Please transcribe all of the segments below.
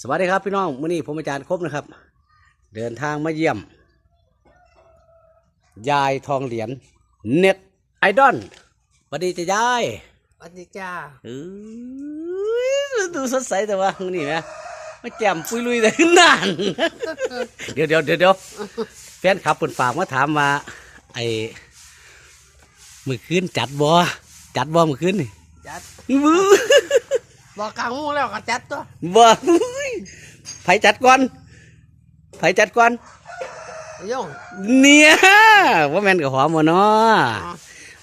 สวัสดีครับพี่น้องมื้อนี้ผมอาจารย์ครบนะครับ เดินทางมาเยี่ยม ยายทองเหรียญเน็ตไอดอลสวัสดีจ้ะยายสวัสดีจ้าเอ้ยดูสดใสแต่ว่ามื้อนี้แหมมาแจ่มปุยลุยแต่นานเดี๋ยวเดี๋ยวเดี๋ยวเดี๋ยวแฟนคลับเปินฝากมาถามว่าไอ้มือคืนจัดบ่จัดบ่มือคืนนี่จัดบื้อ บอกกลางหูแล้วก็จัดตัวบ่ไผจัดก่อนไผจัดก่อนโย่งเนี่ยว่าแม่นกับขวามบ่เนาะอ๋อ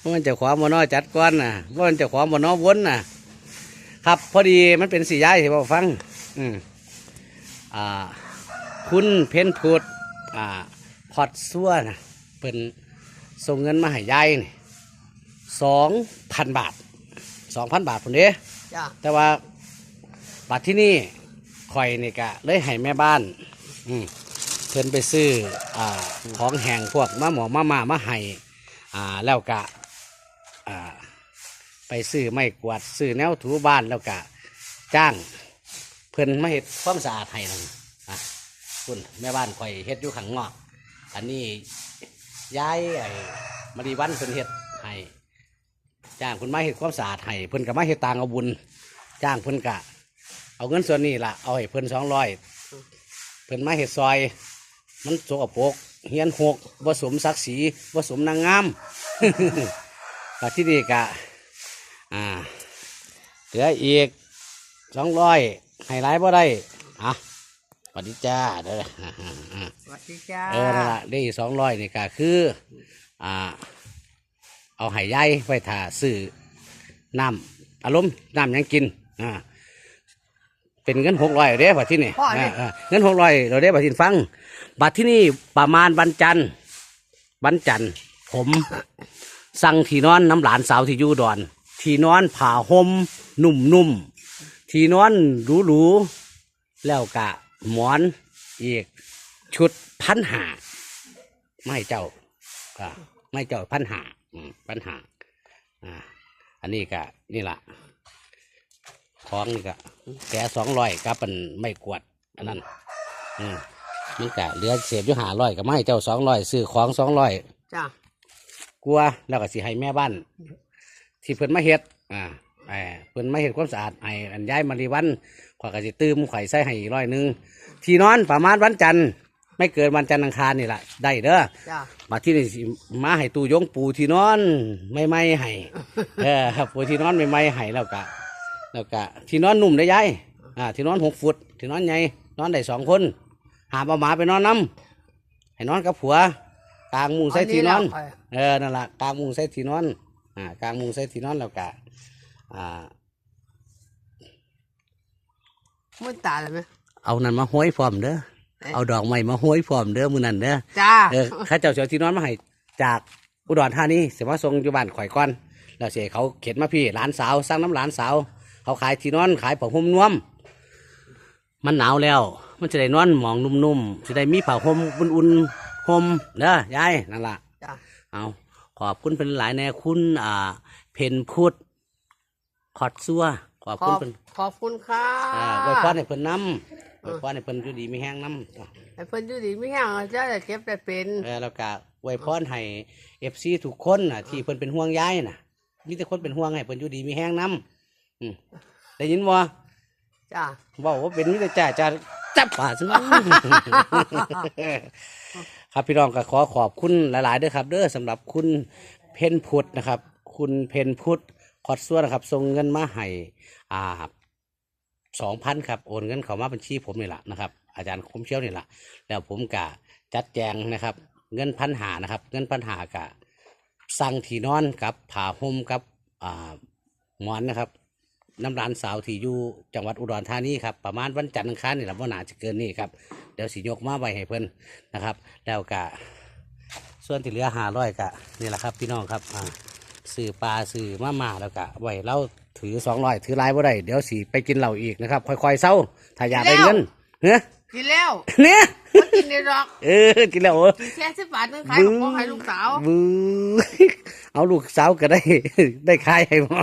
ว่ามันจะขวามบ่เนาะจัดก่อนน่ะว่ามันจะขวามบ่เนาะวนน่ะ ครับพอดีมันเป็นสีย้ายที่บ่ฟัง อืมอ่า คุณเพ้นพูดอ่าพอดซัวนะเป็นส่งเงินมาให้ยายนี่สองพันบาทสองพันบาทพุ่นเด้ จ้าแต่ว่าบัตรที่นี่ข่อยนี่กะเลยให้แม่บ้านอืมเพิ่นไปซื้ออ่าของแห้งพวกมะหมอมามามาให้อ่าแล้วกะอ่าไปซื้อไม้กวาดซื้อแนวถูบ้านแล้วกะจ้างเพิ่นมาเฮ็ดความสะอาดให้นั่นอะคุณแม่บ้านข่อยเฮ็ดอยู่ข้างนอก อันนี้ย้ายไอ้มารีวันเพิ่นเฮ็ดให้ จ้างเพิ่นมาเฮ็ดความสะอาดให้เพิ่นก็มาเฮ็ดตางเอาบุญ จ้างเพิ่นกะ เอาเงินส่วนนี้ล่ะเอาให้เพิ่นสองร้อยเพิ่นมาเฮ็ดซอย มันโสกปรกเฮียนหกผสมศักดิ์ศรีผสมนางงามกะที่นี่กะอ่าเหลืออีกสองร้อยให้หลายบ่ได้อะสวัสดีจ้าเด้อ สวัสดีจ้า เออนั่นละได้สองร้อยนี่ก็คือ อ่า เอาไห้ใหญ่ไว้ถ่าซื้อน้ำอารมณ์น้ำหยังกินอ่าเป็นเงินหกร้อยเด้บัดที่นี่เออเออเงินหกร้อยเราได้บัดที่ฟังบัดที่นี่ประมาณวันจันทร์วันจันทร์ผมสั่งที่นอนน้ำหลานสาวที่อยู่ดอนที่นอนผ่าห่มนุ่มๆที่นอนหรูๆแล้วกะหมอนอีกชุดพันหาไม่เจ้าอ่าไม่เจ้าพันหา อืมพันหาอ่าอันนี้ก็นี่ละของนี่ก็แกสองร้อยกับเป็นไม่กวดอันนั้นอืมมันก็เหลือเสียบอยู่หาร้อยกับไม่เจ้าสองร้อยซื้อของสองร้อยจ้ากลัวแล้วก็สิให้แม่บ้าน ที่เพิ่นมาเฮ็ดอ่าไอ้เพิ่นมาเฮ็ดความสะอาดไอ้อันย้ายมารีวันข่อยก็สิตื้มข่อยใส่ให้อีกร้อยหนึงที่นอนประมาณวันจันทร์ ไม่เกินวันจันทร์อังคารนี่แหละได้เด้อจ้า มาที่นี่สิมาให้ตู้ยงปูที่นอนไม่ไม่ให้ เออปูที่นอนไม่ไม่ให้แล้วกะ แล้วกะ ที่นอนนุ่มได้ยายอ่า ที่นอนหกฟุตที่นอนใหญ่นอนได้สองคน หามเอาหมาไปนอนน้ำให้นอนกับผัวกลางมุงใส่ที่นอนเออนั่นละกลางมุงใส่ที่นอน อ่ากลางมุงใส่ที่นอนแล้วกะอ่า มันตายเลยไหมเอานั่นมาห้อยพร้อมเด้อ เอ๊ะเอาดอกไม้มาห้อยพร้อมเด้อมือนั่นเด้อจ้าเออข้าเจ้าเสียที่นอนมาให้จากอุดรธานีเสียมาส่งอยู่บ้านข่อยก่อนแล้วเสียเขาเข็นมาพี่หลานสาวสร้างน้ำหลานสาว เขาขายที่นอนขายผ้าห่มนวมมันหนาวแล้ว มันจะได้นอนหมองนุ่มๆจะได้มีผ้าห่มอุ่นๆห่มเด้อยายนั่นล่ะจ้าเอาขอบคุณเป็นหลายแน่คุณอ่า เพนพุดขอดซัวขอบขคุอณบเป็นขอบคุณค่ะอ่าไว้พรให้เพิ่นน้ำ ไว้พรให้เพิ่นอยู่ดีมีแห้งน้ำไอ้เพิ่นอยู่ดีไม่แห้งเจ้าจะเก็บได้เป็นเออแล้วก็ไว้พรให้เอฟซีทุกคนน่ะ ที่เพิ่นเป็นห่วงย้ายน่ะมีแต่คนเป็นห่วงให้เพิ่นอยู่ดีมีแห้งน้ำอืมได้ยินบ่จ้าบอกว่าเป็นมิตรจ่าจะจับป่าซะมั้งครับพี่น้องก็ขอขอบคุณหลายๆเด้อครับ เด้อสำหรับคุณเพนพุทธนะครับ คุณเพนพุทธคอดซัวนะครับส่งเงินมาให้อ่า สองพันครับ โอนเงินเขามาบัญชีผมนี่แหละนะครับ อาจารย์คมเชี่ยวนี่แหละแล้วผมกะจัดแจงนะครับ เงินพันหานะครับ เงินพันหากะสั่งที่นอนกับผ้าห่มกับอ่าหมอนนะครับน้ำร้านสาวที่อยู่จังหวัดอุดรธานีครับประมาณวันจันทร์อังคารนี่แหละว่าหนาจะเกินนี่ครับเดี๋ยวสิยกมาไว้ให้เพิ่อนนะครับ แล้วกะส่วนที่เหลือหาร้อยกะนี่แหละครับพี่น้องครับอ่า สื่อปลาสื่อมามาแล้วกะไว้เราถือสองร้อยถือหลายบ่ได้เดี๋ยวสิไปกินเหล้าอีกนะครับ ค่อยๆเศร้าถ้าอยากได้เงินเฮ้ยกินแล้วเนี่ยไม่กินได้หรอกเออกินแล้วเออกินแค่สิบบาทนึงขายกับพ่อขายลูกสาวบู๊เอาลูกสาวก็ได้ได้ขายให้หมอ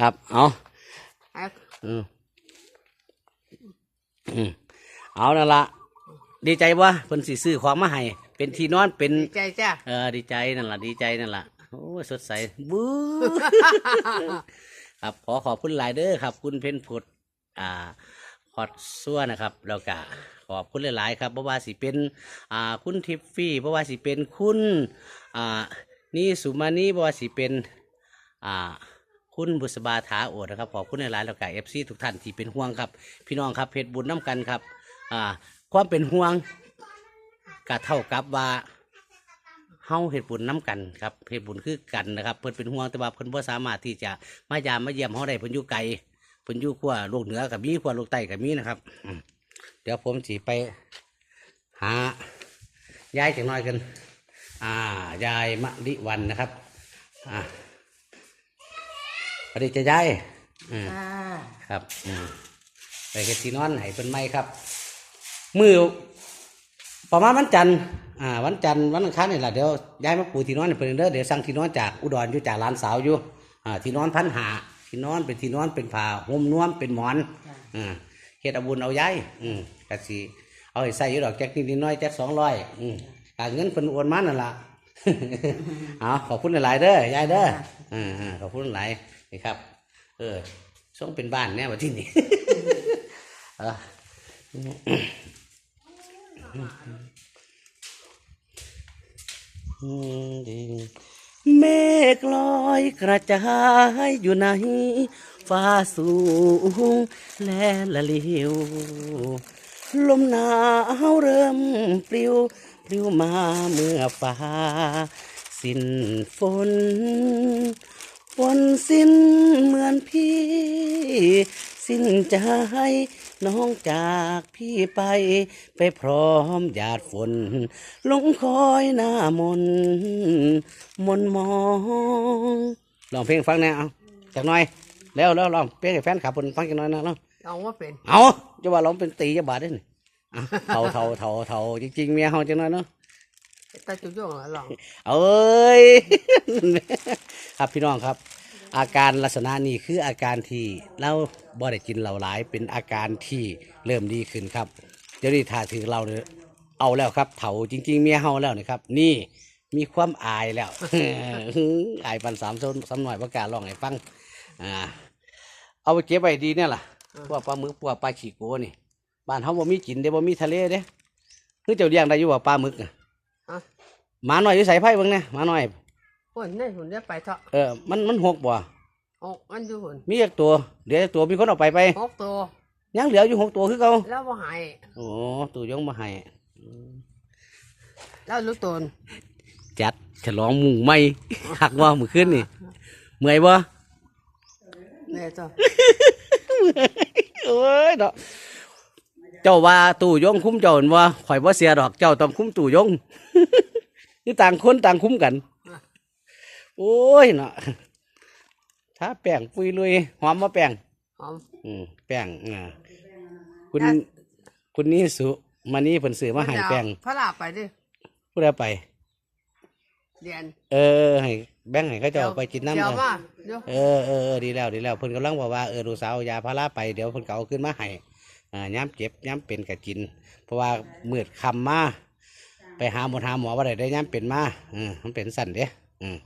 ครับเอาไอ้อืมอือืมเอานั่นละดีใจบ่เพิ่นสิซื้อของมาให้เป็นที่นอนเป็นดีใจจ้าเออดีใจนั่นล่ะดีใจนั่นล่ะ โอ้ยสดใสบู๊ ครับขอขอบคุณหลายเด้อครับ คุณเพนพุดอ่าพอดซัวนะครับแล้วก็ขอบคุณหลาย ๆ ครับเพราะว่าสิเป็นอ่าคุณทิฟฟี่เพราะว่าสิเป็นคุณอ่านี่สุมานีเพราะว่าสิเป็นอ่าคุณบุษบาถาโอดนะครับขอบคุณหลายๆแล้วก็เอฟซีทุกท่านที่เป็นห่วงครับ พี่น้องครับเพชรบุญน้ำกันครับอ่าความเป็นห่วงก็เท่ากับว่า เฮาเฮ็ดบุญน้ำกันครับเฮ็ดบุญคือกันนะครับเพิ่นเป็นห่วงแต่ว่าเพิ่นบ่สามารถที่จะมายามมาเยี่ยมเฮาได้เพิ่นอยู่ไกลเพิ่นอยู่ขั้วโลกเหนือกับมีขั้วโลกใต้กับมีนะครับอืมเดี๋ยวผมสิไป หายายจังน้อยกัน อ่ายายมะลิวันนะครับอ่าสวัสดีจ้ายายอืมอ่าครับอืมไปเฮ็ดที่นอนให้เพิ่นไหมครับ มือ ประมาณวันจันทร์อ่าวันจันทร์วันอังคารนี่แหละเดี๋ยวย้ายมาปูที่นอนให้เพิ่นเด้อเดี๋ยวสั่งที่นอนจากอุดรอยู่จากร้านสาวอยู่อ่าที่นอนพันหาที่นอนเป็นที่นอนเป็นผ้าห่มนวมเป็นหมอนอ่าเฮ็ดเอาบุญเอาย้ายอืมกะสิเอาให้ใส่อยู่ดอกแจ็คนิดๆน้อยๆแจ็คสองร้อยอืมกาเงินเพิ่นโอนมานั่นล่ะเอาขอบคุณหลายๆเด้อยายเด้ออ่าๆขอบคุณหลายนี่ครับ เออส่งเป็นบ้านแน่ว่าที่นี่ เมฆลอยกระจายอยู่ในฟ้าสูงและละเลียวลมหนาวเริ่มปลิวปลิวมาเมื่อฟ้า สิ้นฝนฝนสิ้นเหมือนพี่ สิ้นใจ น้องจากพี่ไป ไปพร้อมหยาดฝน ลงคอยหน้ามน มนมองลองเพลงฟังแน่เอาจากหน่อยแล้วแล้วลองเพลงให้แฟนขับคนฟังจักหน่อยนะลองเอาว่าเป็น เอาจะว่าเราเป็นตีจะบาดได้นี่อะเท่าเท่าเท่าเท่าจริงๆเมียเฮาจังนั้นเนาะ ตาจุ๊ยงเหรอลอง เอ้ย ครับพี่น้องครับ อาการลักษณะนี้คืออาการที่เรา บ่ได้กินเหล้าหลายเป็นอาการที่เริ่มดีขึ้นครับ เดี๋ยวนี้ถ้าถึงเราเนี่ยเอาแล้วครับ เถาจริง ๆ เมียเฮาแล้วนะครับ นี่มีความอายแล้วอายปันสามส้นสำหน่อยประกล้าศร้องให้ฟังอ่าเอาไปเก็บไว้ดีเนี่ยล่ะพวกปลาหมึกพวกปลาขี้โกนี่บ้านเฮาบ่มีกินเด้บ่มีทะเลเด้คือเจ้าเลี้ยงได้อยู่ว่าปลาหมึกน่ะอะหมาหน่อยอยู่ใส่ไผ่เบิ่งเนี่ยหมาหน่อยหุ่นนี่หุ่นได้ไปเถอะเออมันมันหกบ่ หกอันอยู่หุ่นมีอีกตัวเหลืออีกตัวมีคนเอาไปไปหกตัวยังเหลืออยู่หกตัวคือเก่าแล้วบ่หายโอ้ตัวยงมาให้แล้วรู้ตนจัดฉลองหมู่ไม่ หักว่ามือขึ้นนี่เมื่อยบ่เนี่ยจ้ะเอ้ยเนาะเจ้าว่าตู่ยงคุ้มเจ้าเห็นว่าข่อยบ่เสียดอกเจ้าต้องคุ้มตู่ยง นี่ต่างคนต่างคุ้มกัน โอ้ยเนาะ ถ้าแป้งปุยลุยหอมมาแป้งหอม อืมแป้งอ่าคุณจ้ะคุณนี่สุมานี่เพิ่นซื้อมาให้แป้งพระลาไปดิผู้ใดไปเรียนเออ ให้แบ่งให้เขาเจ้าไปกินน้ำเดี๋ยวเออมาเดี๋ยวเออเออเออดีแล้วดีแล้วเพิ่นกำลังบอกว่าเออลูกสาวเอายาพาราไปเดี๋ยวเพิ่นก็เอาขึ้นมาให้อ่าย้ำเจ็บย้ำเป็นก็กิน เพราะว่ามืดคำมาไปหาหมอหาหมอว่าได้ได้ย้ำเป็นมาอืมมันเป็นสั่นเด้อืม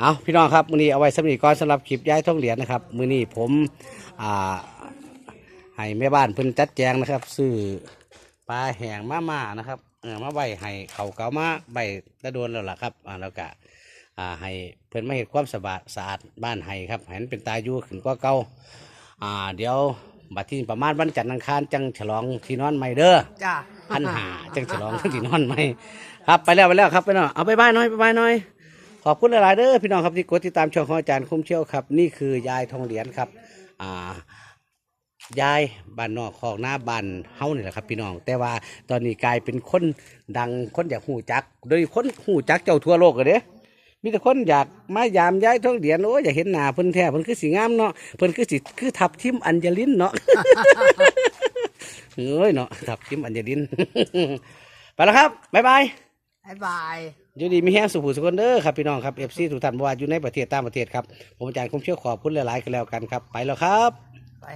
เอาพี่น้องครับมื้อนี้เอาไว้สำหรับก่อนสำหรับคลิปย้ายท่องเหรียญนะครับมื้อนี้ผมอ่าให้แม่บ้านเพิ่นจัดแจงนะครับซื้อปลาแห้งมาม่านะครับเออมาใบให้เขาเกามาใบตะโดนแล้วล่ะครับอ่าแล้วก็อ่าให้เพิ่นมาเห็นความสะบาดสะอาดบ้านให้ครับให้มันเป็นตาอยู่ขึ้นกว่าเก่าอ่าเดี๋ยวบัดที่ประมาณวันจันทร์อังคารจังฉลองที่นอนใหม่เด้อจ้า พันหาจังฉลองที่นอนใหม่ครับไปแล้วไปแล้วครับไปเนาะเอาไปบายหน่อยไปบายหน่อยข อบคุณหลาย ๆเด้อพี่น้องครับที่กดติดตามช่องของอาจารย์คุ้มเชี่ยวครับ นี่คือยายทองเหรียญครับ อ่ายายบ้านนอกของหน้าบ้านเฮานี่แหละครับ พี่น้อง แต่ว่าตอนนี้กลายเป็นคนดังคนอยากหูจัก โดยคนหูจักเจ้าทั่วโลกเลยเด้มีแต่คนอยากมายามย้ายท้องเดียนโอ้ยอยากเห็นหน้าเพิ่นแท้เพิ่นคือสีงามเนาะเพิ่นคือสิคือทับทิมอัญญลินเนาะเอ้ยเนาะทับทิมอัญญลิน ไปแล้วครับบ๊ายบายบ๊ายบาย อยู่ดีมีแห้งสุขุสุขนเด้อครับพี่น้องครับเอฟซีทุกท่านบ่ว่าอยู่ในประเทศต่างประเทศครับผมอาจารย์คมเชื่อขอบคุณหลายๆกันแล้วกันครับ ไปแล้วครับ ไป